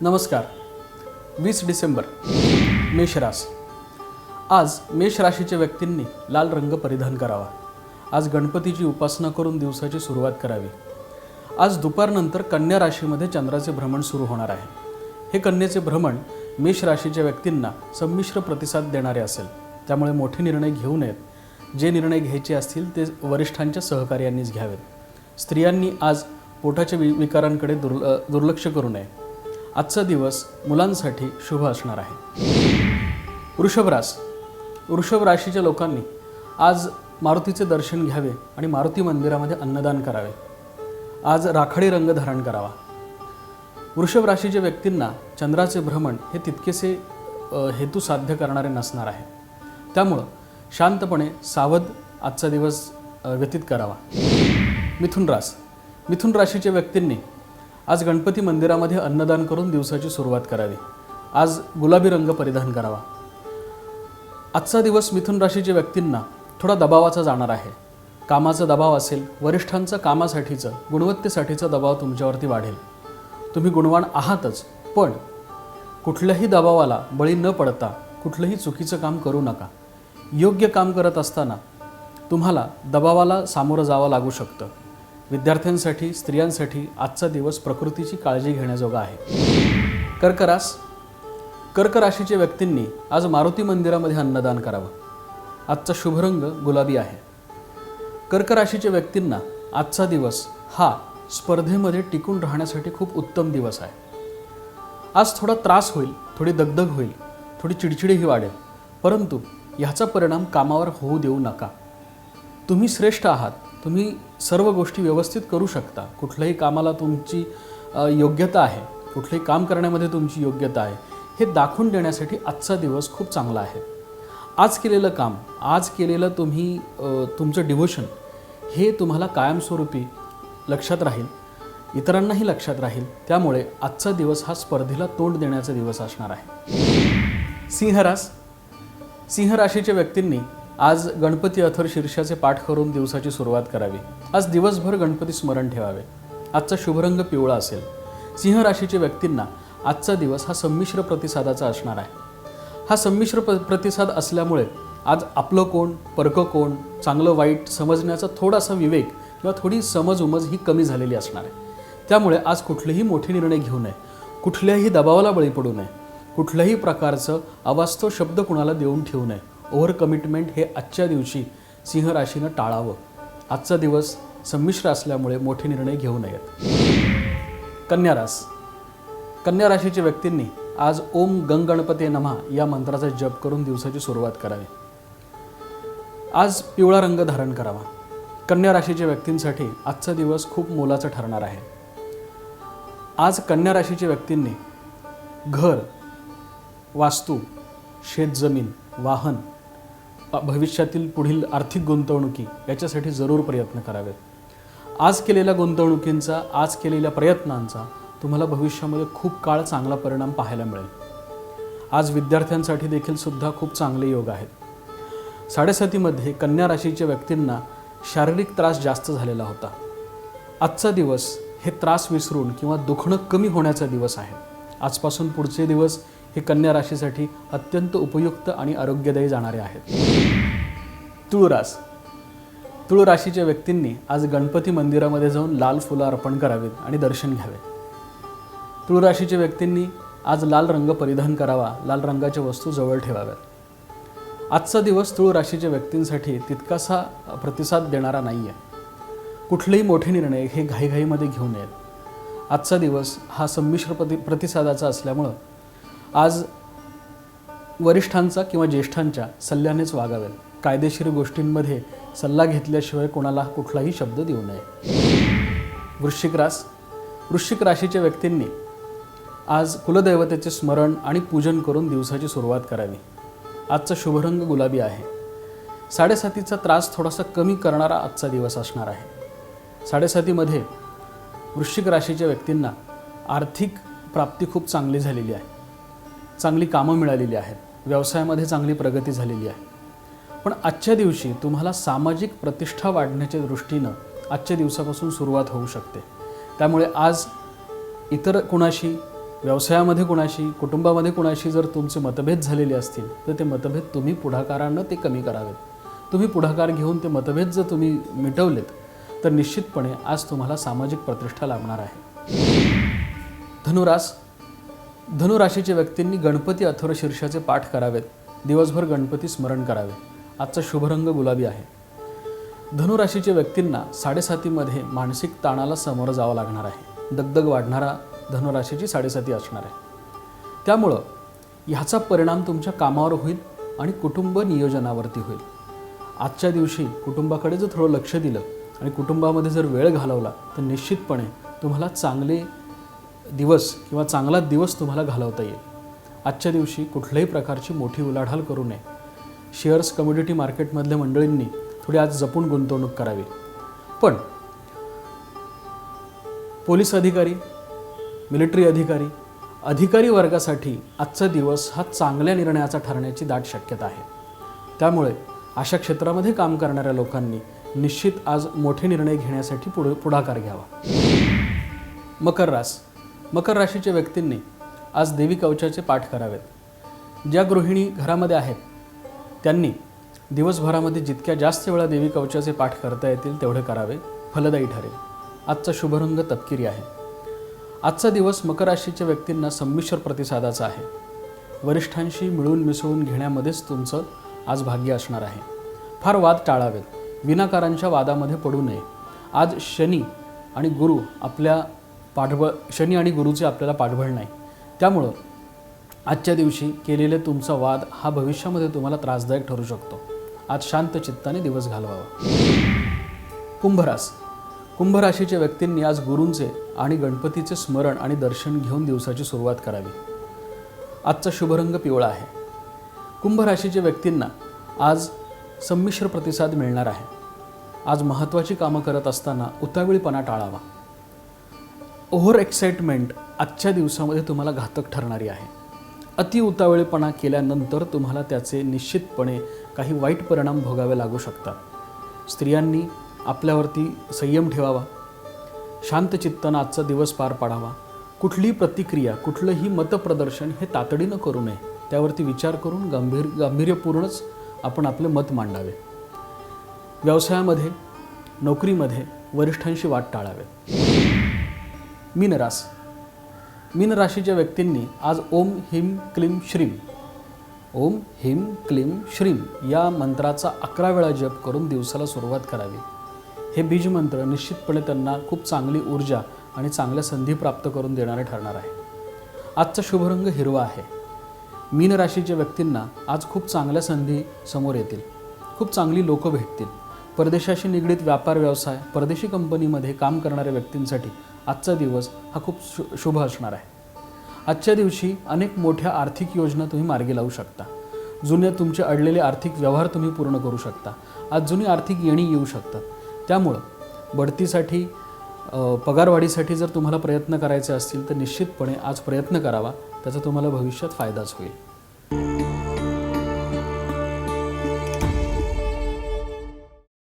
नमस्कार. वीस डिसेंबर मेषरास. आज मेष राशीच्या व्यक्तींनी लाल रंग परिधान करावा. आज गणपतीची उपासना करून दिवसाची सुरुवात करावी. आज दुपारनंतर कन्या राशीमध्ये चंद्राचे भ्रमण सुरू होणार आहे. हे कन्येचे भ्रमण मेष राशीच्या व्यक्तींना संमिश्र प्रतिसाद देणारे असेल. त्यामुळे मोठे निर्णय घेऊ नयेत. जे निर्णय घ्यायचे असतील ते वरिष्ठांच्या सहकार्यांनीच घ्यावेत. स्त्रियांनी आज पोटाच्या वि विकारांकडे दुर्ल दुर्लक्ष करू नये. आजचा दिवस मुलांसाठी शुभ असणार आहे. वृषभरास वृषभ राशीच्या लोकांनी आज मारुतीचे दर्शन घ्यावे आणि मारुती मंदिरामध्ये अन्नदान करावे. आज राखाडी रंग धारण करावा. वृषभ राशीच्या व्यक्तींना चंद्राचे भ्रमण हे तितकेसे हेतू साध्य करणारे नसणार आहे. त्यामुळं शांतपणे सावध आजचा दिवस व्यतीत करावा. मिथुन रास. मिथुन राशीच्या व्यक्तींनी आज गणपती मंदिरामध्ये अन्नदान करून दिवसाची सुरुवात करावी. आज गुलाबी रंग परिधान करावा. आजचा दिवस मिथुन राशीच्या व्यक्तींना थोडा दबावाचा जाणार आहे. कामाचा दबाव असेल वरिष्ठांचा कामासाठीचं गुणवत्तेसाठीचा दबाव तुमच्यावरती वाढेल. तुम्ही गुणवान आहातच पण कुठल्याही दबावाला बळी न पडता कुठलंही चुकीचं काम करू नका. योग्य काम करत असताना तुम्हाला दबावाला सामोरं जावं लागू शकतं. विद्यार्थ्यांसाठी स्त्रियांसाठी आजचा दिवस प्रकृतीची काळजी घेण्याजोगा आहे. कर्करास कर्क राशीच्या व्यक्तींनी आज मारुती मंदिरामध्ये अन्नदान करावं. आजचा शुभ रंग गुलाबी आहे. कर्क राशीच्या व्यक्तींना आजचा दिवस हा स्पर्धेमध्ये टिकून राहण्यासाठी खूप उत्तम दिवस आहे. आज थोडा त्रास होईल थोडी दगदग होईल थोडी चिडचिडीही वाढेल. परंतु ह्याचा परिणाम कामावर होऊ देऊ नका. तुम्ही श्रेष्ठ आहात. तुम्ही सर्व गोष्टी व्यवस्थित करू शकता. कुठल्याही कामाला तुमची योग्यता आहे. कुठलंही काम करण्यामध्ये तुमची योग्यता आहे. हे दाखवून देण्यासाठी आजचा दिवस खूप चांगला आहे. आज केलेलं काम आज केलेलं तुम्ही तुमचं डिव्होशन हे तुम्हाला कायमस्वरूपी लक्षात राहील. इतरांनाही लक्षात राहील. त्यामुळे आजचा दिवस हा स्पर्धेला तोंड देण्याचा दिवस असणार आहे. सिंहरास सिंह राशीच्या व्यक्तींनी आज गणपती अथर शीर्षाचे पाठ करून दिवसाची सुरुवात करावी. आज दिवसभर गणपती स्मरण ठेवावे. आजचा शुभरंग पिवळा असेल. सिंह राशीच्या व्यक्तींना आजचा दिवस हा संमिश्र प्रतिसादाचा असणार आहे. हा संमिश्र प प्रतिसाद असल्यामुळे आज आपलं कोण परकं कोण चांगलं वाईट समजण्याचा थोडासा विवेक किंवा थोडी समज उमज ही कमी झालेली असणार आहे. त्यामुळे आज कुठलेही मोठे निर्णय घेऊ नये. कुठल्याही दबावाला बळी पडू नये. कुठल्याही प्रकारचं अवास्तव शब्द कुणाला देऊन ठेवू नये. ओव्हर कमिटमेंट हे आजच्या दिवशी सिंह राशीनं टाळावं. आजचा दिवस संमिश्र असल्यामुळे मोठे निर्णय घेऊ नयेत. कन्या रास. कन्या राशीच्या व्यक्तींनी आज ओम गणपती नमहा या मंत्राचा जप करून दिवसाची सुरुवात करावी. आज पिवळा रंग धारण करावा. कन्या राशीच्या व्यक्तींसाठी आजचा दिवस खूप मोलाचा ठरणार आहे. आज कन्या राशीच्या व्यक्तींनी घर वास्तू शेतजमीन वाहन भविष्यातील पुढील आर्थिक गुंतवणुकी याच्यासाठी जरूर प्रयत्न करावेत. आज केलेल्या गुंतवणुकींचा आज केलेल्या प्रयत्नांचा तुम्हाला भविष्यामध्ये खूप काळ चांगला परिणाम पाहायला मिळेल. आज विद्यार्थ्यांसाठी देखील सुद्धा खूप चांगले योग आहेत. साडेसातीमध्ये कन्या राशीच्या व्यक्तींना शारीरिक त्रास जास्त झालेला होता. आजचा दिवस हे त्रास विसरून किंवा दुखणं कमी होण्याचा दिवस आहे. आजपासून पुढचे दिवस हे कन्या राशीसाठी अत्यंत उपयुक्त आणि आरोग्यदायी जाणारे आहेत. तुळरास तुळ राशीच्या व्यक्तींनी आज गणपती मंदिरामध्ये जाऊन लाल फुलं अर्पण करावीत आणि दर्शन घ्यावे. तुळ राशीच्या व्यक्तींनी आज लाल रंग परिधान करावा लाल रंगाच्या वस्तू जवळ ठेवाव्यात. आजचा दिवस तुळ राशीच्या व्यक्तींसाठी तितकासा प्रतिसाद देणारा नाही आहे कुठलेही मोठे निर्णय हे घाईघाईमध्ये घेऊ नयेत. आजचा दिवस हा संमिश्र प्रति प्रतिसादाचा असल्यामुळं आज वरिष्ठांचा किंवा ज्येष्ठांच्या सल्ल्यानेच वागावे. कायदेशीर गोष्टींमध्ये सल्ला घेतल्याशिवाय कोणाला कुठलाही शब्द देऊ नये. वृश्चिक रास वृश्चिक राशीच्या व्यक्तींनी आज कुलदैवतेचे स्मरण आणि पूजन करून दिवसाची सुरुवात करावी. आजचा शुभरंग गुलाबी आहे. साडेसातीचा त्रास थोडासा कमी करणारा आजचा दिवस असणार आहे. साडेसातीमध्ये वृश्चिक राशीच्या व्यक्तींना आर्थिक प्राप्ती खूप चांगली झालेली आहे. चांगली कामं मिळालेली आहेत. व्यवसायामध्ये चांगली प्रगती झालेली आहे. पण आजच्या दिवशी तुम्हाला सामाजिक प्रतिष्ठा वाढण्याच्या दृष्टीनं आजच्या दिवसापासून सुरुवात होऊ शकते. त्यामुळे आज इतर कुणाशी व्यवसायामध्ये कुणाशी कुटुंबामध्ये कुणाशी जर तुमचे मतभेद झालेले असतील तर ते मतभेद तुम्ही पुढाकारानं ते कमी करावेत. तुम्ही पुढाकार घेऊन ते मतभेद जर तुम्ही मिटवलेत तर निश्चितपणे आज तुम्हाला सामाजिक प्रतिष्ठा लाभणार आहे. धनुरास धनुराशीच्या व्यक्तींनी गणपती अथर्व शीर्षाचे पाठ करावेत. दिवसभर गणपती स्मरण करावे. आजचा शुभरंग गुलाबी आहे. धनुराशीच्या व्यक्तींना साडेसातीमध्ये मानसिक ताणाला सामोरं जावं लागणार आहे. दगदग वाढणारा धनुराशीची साडेसाती असणार आहे. त्यामुळं ह्याचा परिणाम तुमच्या कामावर होईल आणि कुटुंब नियोजनावरती होईल. आजच्या दिवशी कुटुंबाकडे जर थोडं लक्ष दिलं आणि कुटुंबामध्ये जर वेळ घालवला तर निश्चितपणे तुम्हाला चांगले दिवस किंवा चांगला दिवस तुम्हाला घालवता येईल. आजच्या दिवशी कुठल्याही प्रकारची मोठी उलाढाल करू नये. शेअर्स कमोडिटी मार्केटमधल्या मंडळींनी थोडी आज जपून गुंतवणूक करावी. पण पोलीस अधिकारी मिलिटरी अधिकारी अधिकारी वर्गासाठी आजचा दिवस हा चांगल्या निर्णयाचा ठरण्याची दाट शक्यता आहे. त्यामुळे अशा क्षेत्रामध्ये काम करणाऱ्या लोकांनी निश्चित आज मोठे निर्णय घेण्यासाठी पुढे पुढाकार घ्यावा. मकर रास मकर राशीच्या व्यक्तींनी आज देवी कवचाचे पाठ करावेत. ज्या गृहिणी घरामध्ये आहेत त्यांनी दिवसभरामध्ये जितक्या जास्त वेळा देवी कवचाचे पाठ करता येतील तेवढे करावे फलदायी ठरेल. आजचा शुभरंग तपकिरी आहे. आजचा दिवस मकर राशीच्या व्यक्तींना संमिश्र प्रतिसादाचा आहे. वरिष्ठांशी मिळून मिसळून घेण्यामध्येच तुमचं आज भाग्य असणार आहे. फार वाद टाळावेत. विनाकारांच्या वादामध्ये पडू नये. आज शनी आणि गुरु आपल्या पाठबळ शनी आणि गुरुचे आपल्याला पाठबळ नाही. त्यामुळं आजच्या दिवशी केलेले तुमचा वाद हा भविष्यामध्ये तुम्हाला त्रासदायक ठरू शकतो. आज शांत चित्ताने दिवस घालवावा. कुंभरास. कुंभराशीच्या व्यक्तींनी आज गुरूंचे आणि गणपतीचे स्मरण आणि दर्शन घेऊन दिवसाची सुरुवात करावी. आजचा शुभरंग पिवळा आहे. कुंभ राशीच्या व्यक्तींना आज संमिश्र प्रतिसाद मिळणार आहे. आज महत्त्वाची कामं करत असताना उतावीळपणा टाळावा. ओव्हर एक्साइटमेंट आजच्या दिवसामध्ये तुम्हाला घातक ठरणारी आहे. अति उतावळेपणा केल्यानंतर तुम्हाला त्याचे निश्चितपणे काही वाईट परिणाम भोगावे लागू शकतात. स्त्रियांनी आपल्यावरती संयम ठेवावा. शांत चित्तानं आजचा दिवस पार पाडावा. कुठलीही प्रतिक्रिया कुठलंही मतप्रदर्शन हे तातडीनं करू नये त्यावरती विचार करून गंभीर गांभीर्यपूर्णच आपण आपले मत मांडावे. व्यवसायामध्ये नोकरीमध्ये वरिष्ठांशी वाट टाळावे. मीनरास मीन राशीच्या व्यक्तींनी आज ओम हिम क्लीम श्रीम. ओम हिम क्लीम श्रीम या मंत्राचा अकरा वेळा जप करून दिवसाला सुरुवात करावी. हे बीजमंत्र निश्चितपणे त्यांना खूप चांगली ऊर्जा आणि चांगल्या संधी प्राप्त करून देणारे ठरणार आहे. आजचा शुभरंग हिरवा आहे. मीन राशीच्या व्यक्तींना आज खूप चांगल्या संधी समोर येतील. खूप चांगली लोकं भेटतील. परदेशाशी निगडीत व्यापार व्यवसाय परदेशी कंपनीमध्ये काम करणाऱ्या व्यक्तींसाठी आजचा दिवस हा खूप शु शुभ असणार आहे. आजच्या दिवशी अनेक मोठ्या आर्थिक योजना तुम्ही मार्गी लावू शकता. जुन्या तुमचे अडलेले आर्थिक व्यवहार तुम्ही पूर्ण करू शकता. आज जुनी आर्थिक येणी येऊ शकतात. त्यामुळं बढतीसाठी पगारवाढीसाठी जर तुम्हाला प्रयत्न करायचे असतील तर निश्चितपणे आज प्रयत्न करावा. त्याचा तुम्हाला भविष्यात फायदाच होईल.